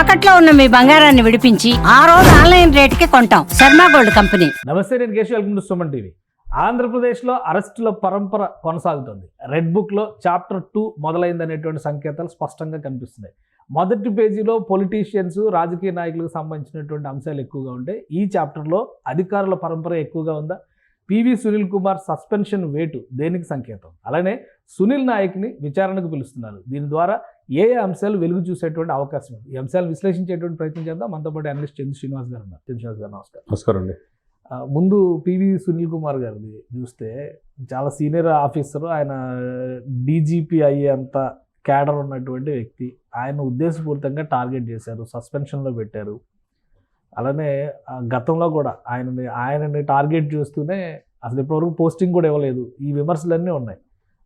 తాకట్లో ఉన్న మీ బంగారాన్ని విడిపించి ఆ రోజు ఆన్లైన్ రేటుకి కొంటాం. Sharma gold company. నమస్తే నేను Keshav welcome to Suman TV. ఆంధ్రప్రదేశ్లో అరెస్టుల పరంపర కొనసాగుతుంది. రెడ్ బుక్లో చాప్టర్ టూ మొదలైందనేటువంటి సంకేతాలు స్పష్టంగా కనిపిస్తున్నాయి. మొదటి పేజీలో పొలిటీషియన్స్ రాజకీయ నాయకులకు సంబంధించినటువంటి అంశాలు ఎక్కువగా ఉంటాయి ఈ చాప్టర్లో అధికారుల పరంపర ఎక్కువగా ఉందా? పివి సునీల్ కుమార్ సస్పెన్షన్ వేటు దేనికి సంకేతం? అలానే సునీల్ నాయక్ని విచారణకు పిలుస్తున్నారు. దీని ద్వారా ఏ అంశాలు వెలుగు చూసేటువంటి అవకాశం ఉంది? ఈ అంశాలు విశ్లేషించేటువంటి ప్రయత్నం చేద్దాం. మనతో పాటు అనలిస్ట్ చంద్ర శ్రీనివాస్ గారు ఉన్నారు. చంద్ర శ్రీనివాస్ గారు నమస్కారం. నమస్కారం అండి ముందు పివి సునీల్ కుమార్ గారిది చూస్తే చాలా సీనియర్ ఆఫీసర్ ఆయన డీజీపీ అయ్యేంత క్యాడర్ ఉన్నటువంటి వ్యక్తి. ఆయన ఉద్దేశపూరితంగా టార్గెట్ చేశారు సస్పెన్షన్లో పెట్టారు. అలానే గతంలో కూడా ఆయనని ఆయనని టార్గెట్ చేస్తూనే అసలు ఇప్పటివరకు పోస్టింగ్ కూడా ఇవ్వలేదు. ఈ విమర్శలన్నీ ఉన్నాయి.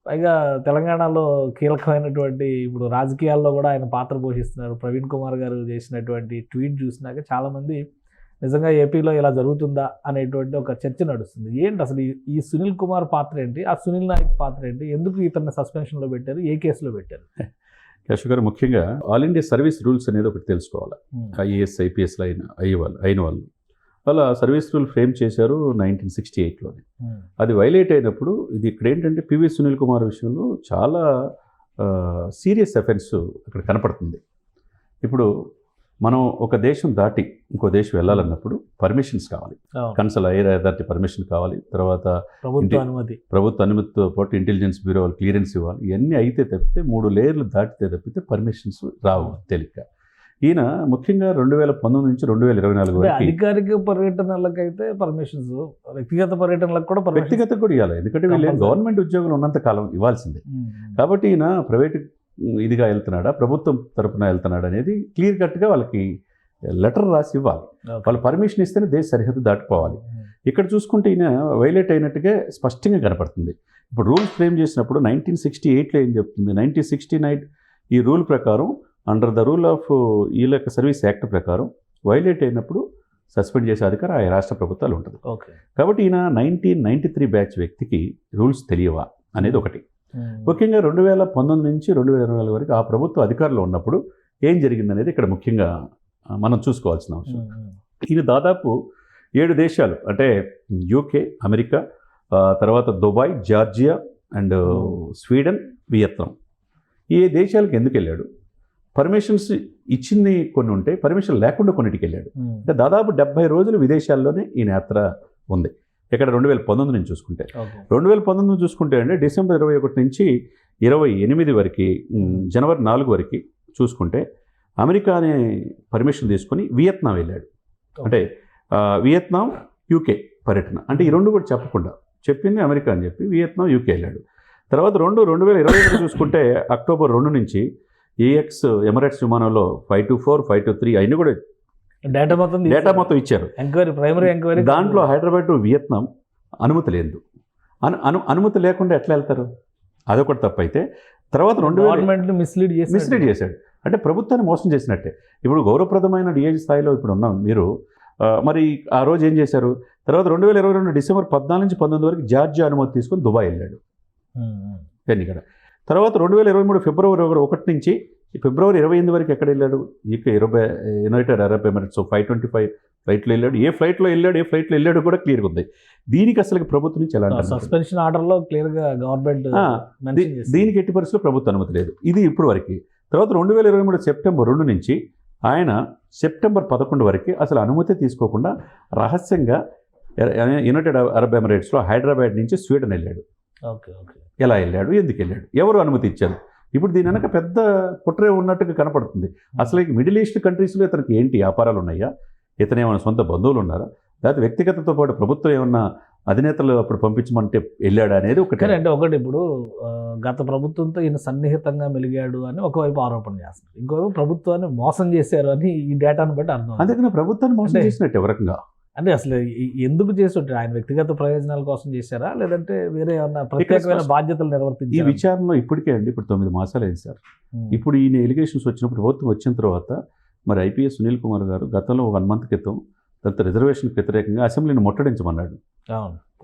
పైగా తెలంగాణలో కీలకమైనటువంటి ఇప్పుడు రాజకీయాల్లో కూడా ఆయన పాత్ర పోషిస్తున్నారు. ప్రవీణ్ కుమార్ గారు చేసినటువంటి ట్వీట్ చూసినాక చాలామంది నిజంగా ఏపీలో ఇలా జరుగుతుందా అనేటువంటి ఒక చర్చ నడుస్తుంది. ఏంటి అసలు ఈ- సునీల్ కుమార్ పాత్ర ఏంటి? ఆ సునీల్ నాయక్ పాత్ర ఏంటి? ఎందుకు ఇతన్ని సస్పెన్షన్లో పెట్టారు? ఏ కేసులో పెట్టారు? కేశవ్ గారు ముఖ్యంగా ఆల్ ఇండియా సర్వీస్ రూల్స్ అనేది ఒకటి తెలుసుకోవాలి. ఐఏఎస్ ఐపీఎస్లో అయిన అయ్యే వాళ్ళు అయిన వాళ్ళు. వాళ్ళ సర్వీస్ రూల్ ఫ్రేమ్ చేశారు నైన్టీన్ సిక్స్టీ ఎయిట్లోనే. అది వైలేట్ అయినప్పుడు ఇది ఇక్కడ ఏంటంటే పివి సునీల్ కుమార్ విషయంలో చాలా సీరియస్ ఎఫెన్స్ అక్కడ కనపడుతుంది. ఇప్పుడు మనం ఒక దేశం దాటి ఇంకో దేశం వెళ్ళాలన్నప్పుడు పర్మిషన్స్ కావాలి. కన్సల్ ఎయిర్ అథారిటీ పర్మిషన్ కావాలి. తర్వాత ప్రభుత్వ అనుమతి. ప్రభుత్వ అనుమతితో పాటు ఇంటెలిజెన్స్ బ్యూరో వాళ్ళు క్లియరెన్స్ ఇవ్వాలి. ఇవన్నీ అయితే తప్పితే మూడు లేయర్లు దాటితే తప్పితే పర్మిషన్స్ రావు తేలిక ఈయన ముఖ్యంగా రెండు వేల పంతొమ్మిది నుంచి రెండు వేల ఇరవై నాలుగు అధికారిక పర్యటనలకైతే పర్మిషన్స్ వ్యక్తిగత పర్యటనలకు కూడా వ్యక్తిగత కూడా ఇవ్వాలి. ఎందుకంటే వీళ్ళు. గవర్నమెంట్ ఉద్యోగులు ఉన్నంత కాలం ఇవ్వాల్సిందే. కాబట్టి ఈయన ప్రైవేట్ ఇదిగా వెళ్తున్నాడా ప్రభుత్వం తరపున వెళ్తున్నాడా అనేది క్లియర్ కట్గా వాళ్ళకి లెటర్ రాసి ఇవ్వాలి. వాళ్ళు పర్మిషన్ ఇస్తేనే దేశ సరిహద్దు దాటిపోవాలి. ఇక్కడ చూసుకుంటే ఈయన వైలేట్ అయినట్టుగా స్పష్టంగా కనపడుతుంది. ఇప్పుడు రూల్స్ ఫ్రేమ్ చేసినప్పుడు నైన్టీన్ సిక్స్టీ ఎయిట్లో ఏం చెప్తుంది? నైన్టీన్ సిక్స్టీ నైన్ ఈ రూల్ ప్రకారం అండర్ ద రూల్ ఆఫ్ వీళ్ళ సర్వీస్ యాక్ట్ ప్రకారం వైలేట్ అయినప్పుడు సస్పెండ్ చేసే అధికారం ఆ రాష్ట్ర ప్రభుత్వాలు ఉంటుంది. ఓకే కాబట్టి ఈయన నైన్టీన్ నైంటీ త్రీ బ్యాచ్ వ్యక్తికి రూల్స్ తెలియవా అనేది ఒకటి. ముఖ్యంగా రెండు వేల పంతొమ్మిది నుంచి రెండు వేల ఇరవై నాలుగు వరకు ఆ ప్రభుత్వ అధికారంలో ఉన్నప్పుడు ఏం జరిగిందనేది ఇక్కడ ముఖ్యంగా మనం చూసుకోవాల్సిన అవసరం. ఈయన దాదాపు ఏడు దేశాలు అంటే యూకే అమెరికా తర్వాత Dubai Georgia and Sweden Vietnam ఈ దేశాలకు ఎందుకు వెళ్ళాడు? పర్మిషన్స్ ఇచ్చింది కొన్ని ఉంటే పర్మిషన్ లేకుండా కొన్నిటికి వెళ్ళాడు అంటే దాదాపు డెబ్బై రోజులు విదేశాల్లోనే ఈ యాత్ర ఉంది. ఇక్కడ రెండు వేల పంతొమ్మిది నుంచి చూసుకుంటే. రెండు వేల పంతొమ్మిది చూసుకుంటే అంటే డిసెంబర్ ఇరవై ఒకటి నుంచి ఇరవై ఎనిమిది వరకు జనవరి నాలుగు వరకు చూసుకుంటే అమెరికా అనే పర్మిషన్ తీసుకొని వియత్నాం వెళ్ళాడు. అంటే వియత్నాం యూకే పర్యటన. అంటే ఈ రెండు కూడా చెప్పకుండా చెప్పింది అమెరికా అని చెప్పి వియత్నాం యూకే వెళ్ళాడు. తర్వాత రెండు రెండు వేల ఇరవై చూసుకుంటే అక్టోబర్ రెండు నుంచి ఏఎక్స్ ఎమరేట్స్ విమానంలో five two four five two three అవన్నీ కూడా డేటా మొత్తం డేటా మొత్తం ఇచ్చారు. ఎంక్వైరీ ప్రైమరీ ఎంక్వైరీ దాంట్లో హైదరాబాద్ టు వియత్నాం అనుమతి లేదు. అను అను అనుమతి లేకుండా ఎట్లా వెళ్తారు? అదొకటి తప్పైతే తర్వాత రెండు గవర్నమెంట్ మిస్లీడ్ చేసి మిస్లీడ్ చేశాడు. అంటే ప్రభుత్వాన్ని మోసం చేసినట్టే. ఇప్పుడు గౌరవప్రదమైన డిఐజీ స్థాయిలో ఇప్పుడు ఉన్నాం మీరు. మరి ఆ రోజు ఏం చేశారు? తర్వాత రెండు వేల ఇరవై రెండు డిసెంబర్ పద్నాలుగు నుంచి పంతొమ్మిది వరకు జార్జియా అనుమతి తీసుకొని దుబాయ్ వెళ్ళాడు. ఎన్నికడ తర్వాత రెండు వేల ఇరవై మూడు ఫిబ్రవరి ఒకటి ఒకటి నుంచి ఫిబ్రవరి ఇరవై ఎనిమిది వరకు ఎక్కడ వెళ్ళాడు? ఇక ఇరవై United Arab Emirates five twenty five ఫ్లైట్లో వెళ్ళాడు. ఏ ఫ్లైట్లో వెళ్ళాడు ఏ ఫ్లైట్లో వెళ్ళాడు కూడా క్లియర్గా ఉంది. దీనికి అసలు ప్రభుత్వం నుంచి లేదు. సస్పెన్షన్ ఆర్డర్లో క్లియర్గా గవర్నమెంట్. దీనికి ఎట్టి పరిస్థితుల్లో ప్రభుత్వ అనుమతి లేదు. ఇది ఇప్పుడు వరకు. తర్వాత రెండు వేల ఇరవై మూడు సెప్టెంబర్ రెండు నుంచి ఆయన సెప్టెంబర్ పదకొండు వరకు అసలు అనుమతి తీసుకోకుండా రహస్యంగా యునైటెడ్ అరబ్ ఎమిరేట్స్లో హైదరాబాద్ నుంచి స్వీడన్ వెళ్ళాడు. Okay okay. ఎలా వెళ్ళాడు? ఎందుకు వెళ్ళాడు? ఎవరు అనుమతి ఇచ్చారు? ఇప్పుడు దీని వెనక పెద్ద కుట్రే ఉన్నట్టుగా కనపడుతుంది. అసలు ఈ మిడిల్ ఈస్ట్ కంట్రీస్లో ఇతనికి ఏంటి వ్యాపారాలు ఉన్నాయా? ఇతను ఏమైనా సొంత బంధువులు ఉన్నారా? లేకపోతే వ్యక్తిగతతో పాటు ప్రభుత్వం ఏమన్నా అధినేతలు అప్పుడు పంపించమంటే వెళ్ళాడా అనేది ఒకటి. అంటే ఒకటి ఇప్పుడు గత ప్రభుత్వంతో ఈయన సన్నిహితంగా మెలిగాడు అని ఒకవైపు ఆరోపణ చేస్తున్నారు. ఇంకోవైపు ప్రభుత్వాన్ని మోసం చేశారు అని ఈ డేటాను బట్టి అర్థం. అందుకని ప్రభుత్వాన్ని మోసం చేసినట్టు ఒక రకంగా అంటే అసలు ఈ- ఎందుకు చేసి ఉంటారు ఆయన వ్యక్తిగత ప్రయోజనాల కోసం చేశారా? లేదంటే వేరే ఏమన్నా ప్రత్యేకమైన బాధ్యతలు ఈ నిర్వర్తించారు? విచారణలో ఇప్పటికే అండి. ఇప్పుడు తొమ్మిది మాసాలు అయింది సార్ ఇప్పుడు ఈయన ఎలిగేషన్స్ వచ్చినప్పుడు ప్రభుత్వం వచ్చిన తర్వాత మరి ఐపీఎస్ సునీల్ కుమార్ గారు గతంలో వన్ మంత్ క్రితం తర్వాత రిజర్వేషన్కి వ్యతిరేకంగా అసెంబ్లీని ముట్టడించమన్నాడు.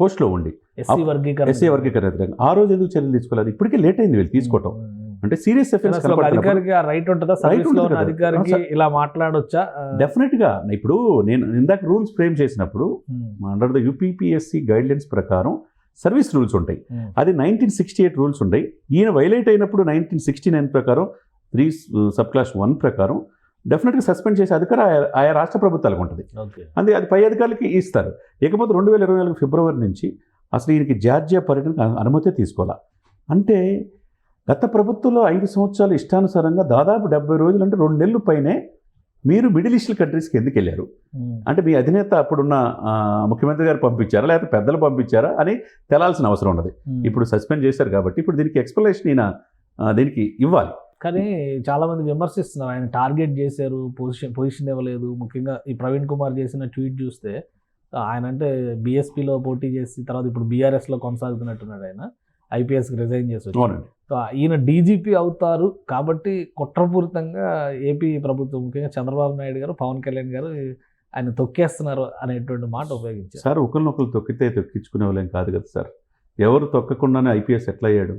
పోస్ట్లో ఉండి. ఎస్సీ వర్గీకరణ. ఎస్సీ వర్గీకరణ వ్యతిరేకంగా. ఆ రోజు ఎందుకు చర్యలు తీసుకోలేదు? ఇప్పటికే లేట్ అయింది వీళ్ళు తీసుకోవటం. అంటే సీరియస్ ఎఫెన్స్ అధికారికి రైట్ ఉంటుందా? సర్వీస్లో ఉంటుంది ఉన్న కదా. అధికారికి అసలు- ఇలా మాట్లాడొచ్చా? డెఫినెట్గా. ఇప్పుడు నేను ఇందాక రూల్స్ ఫ్రేమ్ చేసినప్పుడు under the UPPSC guidelines ప్రకారం సర్వీస్ రూల్స్ ఉంటాయి. ఉమ్, అది నైన్టీన్ సిక్స్టీ ఎయిట్ రూల్స్ ఉంటాయి. ఈయన వైలేట్ అయినప్పుడు నైన్టీన్ సిక్స్టీ నైన్ ప్రకారం త్రీ సబ్ క్లాస్ వన్ ప్రకారం డెఫినెట్గా సస్పెండ్ చేసే అధికారం ఆయా- రాష్ట్ర ప్రభుత్వాలకు ఉంటుంది. ఓకే అది పై అధికారులకి ఇస్తారు. ఇకపోతే రెండు వేల ఇరవై నాలుగు ఫిబ్రవరి నుంచి అసలు ఈయనకి జార్జియా పర్యటనకు అను- అనుమతి తీసుకోవాలా. అంటే గత ప్రభుత్వంలో ఐదు సంవత్సరాలు ఇష్టానుసారంగా దాదాపు డెబ్బై రోజులు అంటే రెండు నెలలు పైనే మీరు మిడిల్ ఈస్టల్ కంట్రీస్కి ఎందుకు వెళ్ళారు? అంటే మీ అధినేత అప్పుడున్న ముఖ్యమంత్రి గారు పంపించారా? లేకపోతే పెద్దలు పంపించారా? అని తెలాల్సిన అవసరం ఉన్నది. ఇప్పుడు సస్పెండ్ చేశారు కాబట్టి ఇప్పుడు దీనికి ఎక్స్ప్లెనేషన్ ఈయన దీనికి ఇవ్వాలి. కానీ చాలా మంది విమర్శిస్తున్నారు. ఆయన టార్గెట్ చేశారు పొజిషన్ పొజిషన్ ఇవ్వలేదు. ముఖ్యంగా ఈ ప్రవీణ్ కుమార్ చేసిన ట్వీట్ చూస్తే ఆయన అంటే బీఎస్పీలో పోటీ చేసి తర్వాత ఇప్పుడు బీఆర్ఎస్లో కొనసాగుతున్నట్టున్నాడు ఆయన. ఐపీఎస్కి రిజైన్ చేసి. ఈయన డీజీపీ అవుతారు కాబట్టి కుట్రపూరితంగా ఏపీ ప్రభుత్వం ముఖ్యంగా చంద్రబాబు నాయుడు గారు పవన్ కళ్యాణ్ గారు ఆయన తొక్కేస్తున్నారు అనేటువంటి మాట ఉపయోగించారు. సార్ ఒకరినొకరు తొక్కితే తొక్కించుకునే వాళ్ళేం కాదు కదా సార్. ఎవరు తొక్కకుండానే ఐపీఎస్ ఎట్లా అయ్యాడు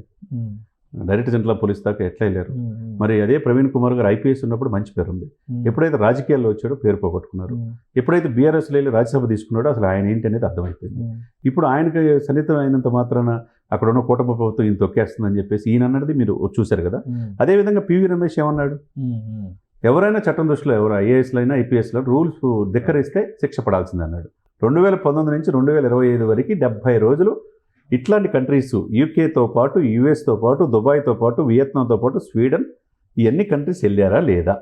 డైరెక్టర్ జనరల్ పోలీస్ దాకా ఎట్లా వెళ్ళారు మరి అదే ప్రవీణ్ కుమార్ గారు ఐపీఎస్ ఉన్నప్పుడు మంచి పేరు ఉంది. ఎప్పుడైతే రాజకీయాల్లో వచ్చాడో పేరు పోగొట్టుకున్నారు. ఎప్పుడైతే బీఆర్ఎస్లో వెళ్ళి రాజ్యసభ తీసుకున్నాడో అసలు ఆయన ఏంటి అనేది అర్థమైపోయింది. ఇప్పుడు ఆయనకి సన్నిహితం అయినంత మాత్రాన అక్కడ ఉన్న కూటమి ప్రభుత్వం ఈయన తొక్కేస్తుందని చెప్పేసి ఈయన అన్నది మీరు చూశారు కదా. అదేవిధంగా పివి రమేష్ ఏమన్నాడు. ఎవరైనా చట్టం దృష్టిలో ఎవరు ఐఏఎస్లో అయినా ఐపీఎస్లో రూల్స్ ధిక్కరిస్తే శిక్ష పడాల్సిందే అన్నాడు. రెండు వేల పంతొమ్మిది నుంచి రెండు వేల ఇరవై ఐదు వరకు డెబ్బై రోజులు ఇట్లాంటి కంట్రీస్ యూకేతో పాటు యుఎస్తో పాటు దుబాయ్తో పాటు వియత్నాంతో పాటు స్వీడన్ ఇవన్నీ కంట్రీస్ వెళ్ళారా లేదా.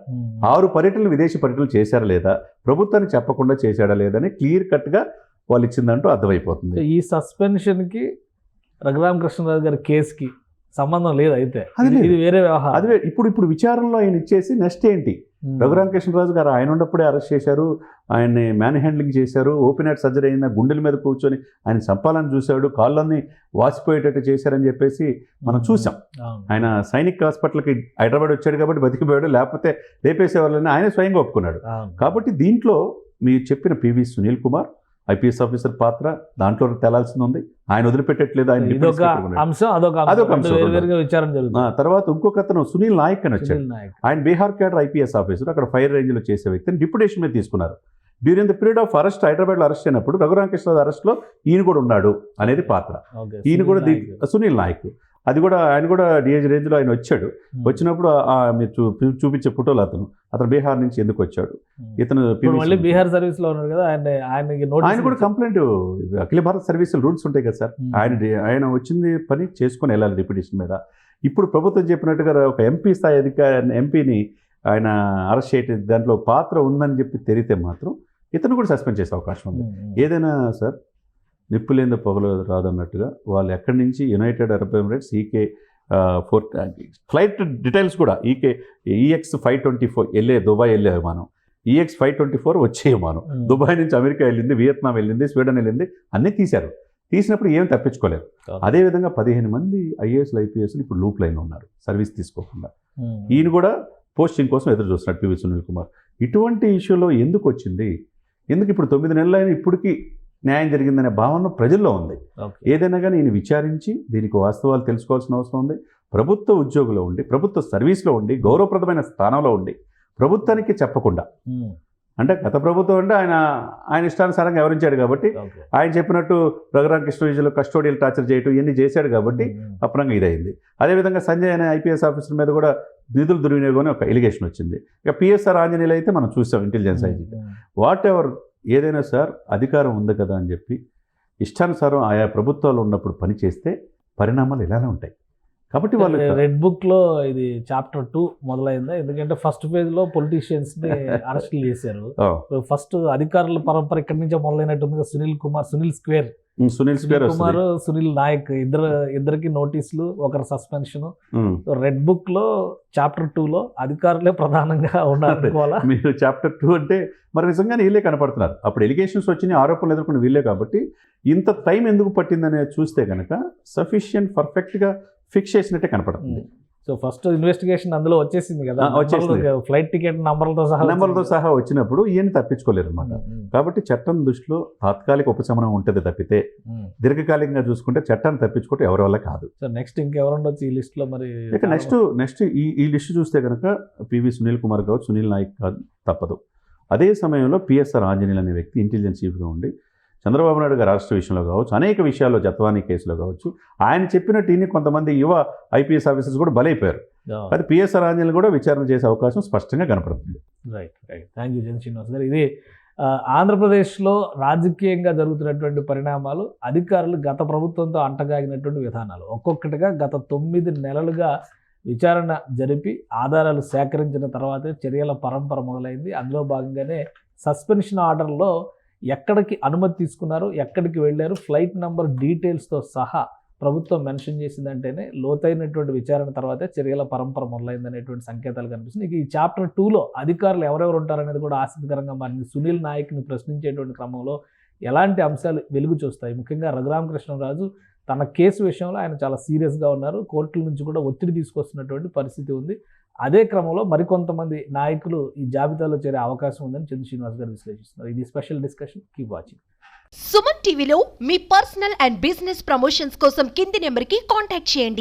ఆరు పర్యటనలు విదేశీ పర్యటనలు చేశారా లేదా? ప్రభుత్వానికి చెప్పకుండా చేశాడా లేదా అని క్లియర్ కట్గా వాళ్ళు ఇచ్చిందంటూ అర్థమైపోతుంది. ఈ సస్పెన్షన్కి రఘురామకృష్ణరాజు గారి కేసుకి సంబంధం లేదు అయితే. అది ఇది- వేరే వ్యవహారం. అదే ఇప్పుడు ఇప్పుడు విచారణలో ఆయన ఇచ్చేసి నెక్స్ట్ ఏంటి? ఉమ్. రఘురామకృష్ణరాజు గారు ఆయన ఉన్నప్పుడే అరెస్ట్ చేశారు. ఆయన్ని మ్యాన్ హ్యాండ్లింగ్ చేశారు. ఓపెన్ హార్ట్ సర్జరీ అయిన గుండెల మీద కూర్చొని ఆయన చంపాలని చూశాడు. కాళ్ళన్నీ వాసిపోయేటట్టు చేశారని చెప్పేసి మనం చూసాం అవును. ఆయన సైనిక్ హాస్పిటల్కి హైదరాబాద్ వచ్చాడు కాబట్టి బతికిపోయాడు. లేకపోతే లేపేసేవాళ్ళని ఆయన స్వయంగా ఒప్పుకున్నాడు. కాబట్టి దీంట్లో మీరు చెప్పిన PV Sunil Kumar IPS officer పాత్ర దాంట్లో తెలాల్సింది ఉంది. ఆయన వదిలిపెట్టట్లేదు ఆయన అదొక అంశం. తర్వాత ఇంకొక అతను సునీల్ నాయక్ అని వచ్చాడు. ఆయన బీహార్ క్యాడర్ ఐపీఎస్ ఆఫీసర్ అక్కడ ఫైర్ రేంజ్లో చేసే వ్యక్తిని డిప్యుటేషన్ మీద తీసుకున్నారు. During the period of arrest హైదరాబాద్లో అరెస్ట్ అయినప్పుడు రఘురామకృష్ణ అరెస్ట్లో ఈయన కూడా ఉన్నాడు అనేది పాత్ర. ఈయన కూడా. సునీల్ నాయక్. అది కూడా ఆయన కూడా డిఏజ్ రేంజ్లో ఆయన వచ్చాడు. వచ్చినప్పుడు మీరు చూ- చూపించే ఫోటోలు అతను అతను బీహార్ నుంచి ఎందుకు వచ్చాడు. ఇతను మళ్ళీ. బీహార్ సర్వీస్లో ఉన్నారు కదా ఆయన ఆయనకి ఆయన కూడా కంప్లైంట్ అఖిల భారత సర్వీస్ రూల్స్ ఉంటాయి కదా సార్. ఆయన ఆయన వచ్చింది పని చేసుకొని వెళ్ళాలి డిప్యూటేషన్ మీద ఇప్పుడు ప్రభుత్వం చెప్పినట్టుగా ఒక ఎంపీ స్థాయి అధికారి ఎంపీని ఆయన అరెస్ట్ చేయటం దాంట్లో పాత్ర ఉందని చెప్పి తెలితే మాత్రం ఇతను కూడా సస్పెండ్ చేసే అవకాశం ఉంది. ఏదైనా సార్ నిప్పు లేని పొగలు రాదన్నట్టుగా వాళ్ళు ఎక్కడి నుంచి United Arab Emirates EK four flight details కూడా EK EX five twenty four వెళ్ళే దుబాయ్ వెళ్ళే విమానం. ఈఎక్స్ ఫైవ్ ట్వంటీ ఫోర్ వచ్చే విమానం. దుబాయ్ నుంచి అమెరికా వెళ్ళింది వియత్నాం వెళ్ళింది స్వీడన్ వెళ్ళింది అన్నీ తీశారు. తీసినప్పుడు ఏం తప్పించుకోలేరు అవును. అదేవిధంగా పదిహేను మంది ఐఏఎస్లు ఐపీఎస్లు ఇప్పుడు లూప్ లైన్ ఉన్నారు సర్వీస్ తీసుకోకుండా. ఈయన కూడా పోస్టింగ్ కోసం ఎదురు చూస్తున్నాడు పివి సునీల్ కుమార్. ఇటువంటి ఇష్యూలో ఎందుకు వచ్చింది? ఎందుకు ఇప్పుడు తొమ్మిది నెలలైన ఇప్పటికీ న్యాయం జరిగిందనే భావన ప్రజల్లో ఉంది. ఏదైనా కానీ ఈయన విచారించి దీనికి వాస్తవాలు తెలుసుకోవాల్సిన అవసరం ఉంది ప్రభుత్వ ఉద్యోగులో ఉండి ప్రభుత్వ సర్వీస్లో ఉండి గౌరవప్రదమైన స్థానంలో ఉండి ప్రభుత్వానికి చెప్పకుండా. అంటే గత ప్రభుత్వం అంటే ఆయన ఆయన ఇష్టానుసారంగా వివరించాడు కాబట్టి. ఆయన చెప్పినట్టు రఘురామ కృష్ణవిజులు కస్టోడియల్ టార్చర్ చేయటం ఇవన్నీ చేశాడు కాబట్టి. అప్రంగా ఇదైంది అదేవిధంగా సంజయ్ అనే ఐపీఎస్ ఆఫీసర్ మీద కూడా నిధుల దుర్వినియోగం అని ఒక ఎలిగేషన్ వచ్చింది ఇక పిఎస్ఆర్ ఆంజనేయులు అయితే మనం చూసాం ఇంటెలిజెన్స్ ఐజీ. వాట్ ఎవర్ ఏదైనా సార్ అధికారం ఉంది కదా అని చెప్పి ఇష్టానుసారం ఆయా ప్రభుత్వాలు ఉన్నప్పుడు పనిచేస్తే పరిణామాలు ఇలానే ఉంటాయి. కాబట్టి వాళ్ళు రెడ్ బుక్లో ఇది చాప్టర్ టూ మొదలైందా. ఎందుకంటే ఫస్ట్ పేజ్లో పొలిటీషియన్స్ని అరెస్ట్ చేశారు. ఫస్ట్ అధికారుల పరంపర ఇక్కడి నుంచే మొదలైనట్టుంది సునీల్ కుమార్ సునీల్ స్క్వేర్. సునీల్ స్క్వేర్ కుమార్ సునీల్ నాయక్ ఇద్దరు ఇద్దరికి నోటీసులు ఒకరు సస్పెన్షన్. రెడ్ బుక్లో చాప్టర్ టూ లో అధికారులే ప్రధానంగా ఉన్నారనుకోవాలా మీరు చాప్టర్ టూ అంటే మరి నిజంగానే వీళ్ళే కనపడుతున్నారు. అప్పుడు ఎలిగేషన్స్ వచ్చినాయి ఆరోపణలు ఎదుర్కొన్న వీళ్ళే కాబట్టి ఇంత టైం ఎందుకు పట్టిందనే చూస్తే కనుక సఫిషియంట్ పర్ఫెక్ట్గా ఫిక్స్ చేసినట్టే కనపడుతుంది. సో ఫస్ట్ ఇన్వెస్టిగేషన్ అందులో వచ్చేసింది కదా. వచ్చేసింది. ఫ్లైట్ టికెట్ నంబర్లతో సహా నెంబర్లతో సహా వచ్చినప్పుడు ఈయన తప్పించుకోలేరు అనమాట కాబట్టి చట్టం దృష్టిలో తాత్కాలిక ఉపశమనం ఉంటుంది తప్పితే. దీర్ఘకాలికంగా చూసుకుంటే చట్టాన్ని తప్పించుకోవటం ఎవరి వల్ల కాదు. సో నెక్స్ట్ ఇంకెవరుండొచ్చు ఈ లిస్ట్లో మరి? ఇక నెక్స్ట్ నెక్స్ట్ ఈ ఈ లిస్ట్ చూస్తే కనుక పివి సునీల్ కుమార్ కావచ్చు సునీల్ నాయక్ కాదు తప్పదు. అదే సమయంలో పిఎస్ఆర్ ఆంజనేయులు అనే వ్యక్తి ఇంటెలిజెన్స్ చీఫ్గా ఉండి చంద్రబాబు నాయుడు గారి రాష్ట్ర విషయంలో కావచ్చు అనేక విషయాల్లో జత్వానీ కేసులో కావచ్చు ఆయన చెప్పినట్టు ఈయన కొంతమంది యువ ఐపీఎస్ ఆఫీసర్స్ కూడా బలైపోయారు. అది పిఎస్ఆర్ ఆంజనేయులు కూడా విచారణ చేసే అవకాశం స్పష్టంగా కనపడుతుంది. రైట్ రైట్ థ్యాంక్ యూ జన్ శ్రీనివాస్ గారు. ఇది ఆంధ్రప్రదేశ్లో రాజకీయంగా జరుగుతున్నటువంటి పరిణామాలు అధికారులు గత ప్రభుత్వంతో అంటగాగినటువంటి విధానాలు. ఒక్కొక్కటిగా గత తొమ్మిది నెలలుగా విచారణ జరిపి ఆధారాలు సేకరించిన తర్వాతే చర్యల పరంపర మొదలైంది. అందులో భాగంగానే సస్పెన్షన్ ఆర్డర్లో ఎక్కడికి అనుమతి తీసుకున్నారు ఎక్కడికి వెళ్ళారు ఫ్లైట్ నంబర్ డీటెయిల్స్తో సహా ప్రభుత్వం మెన్షన్ చేసిందంటేనే లోతైనటువంటి విచారణ తర్వాతే చర్యల పరంపర మొదలైందనేటువంటి సంకేతాలు కనిపిస్తుంది ఇక ఈ చాప్టర్ టూలో అధికారులు ఎవరెవరు ఉంటారనేది కూడా ఆసక్తికరంగా మారింది. సునీల్ నాయక్ని ప్రశ్నించేటువంటి క్రమంలో ఎలాంటి అంశాలు వెలుగు చూస్తాయి? ముఖ్యంగా రఘురామకృష్ణరాజు తన కేసు విషయంలో ఆయన చాలా సీరియస్గా ఉన్నారు. కోర్టుల నుంచి కూడా ఒత్తిడి తీసుకొస్తున్నటువంటి పరిస్థితి ఉంది. అదే క్రమంలో మరికొంతమంది నాయకులు ఈ జాబితాలో చేరే అవకాశం ఉందని చంద్ర శ్రీనివాస్ గారు విశ్లేషిస్తున్నారు. ఇది special discussion. Keep watching Suman టీవీలో మీ పర్సనల్ అండ్ బిజినెస్ ప్రమోషన్స్ కోసం కింది నెంబర్కి కాంటాక్ట్ చేయండి.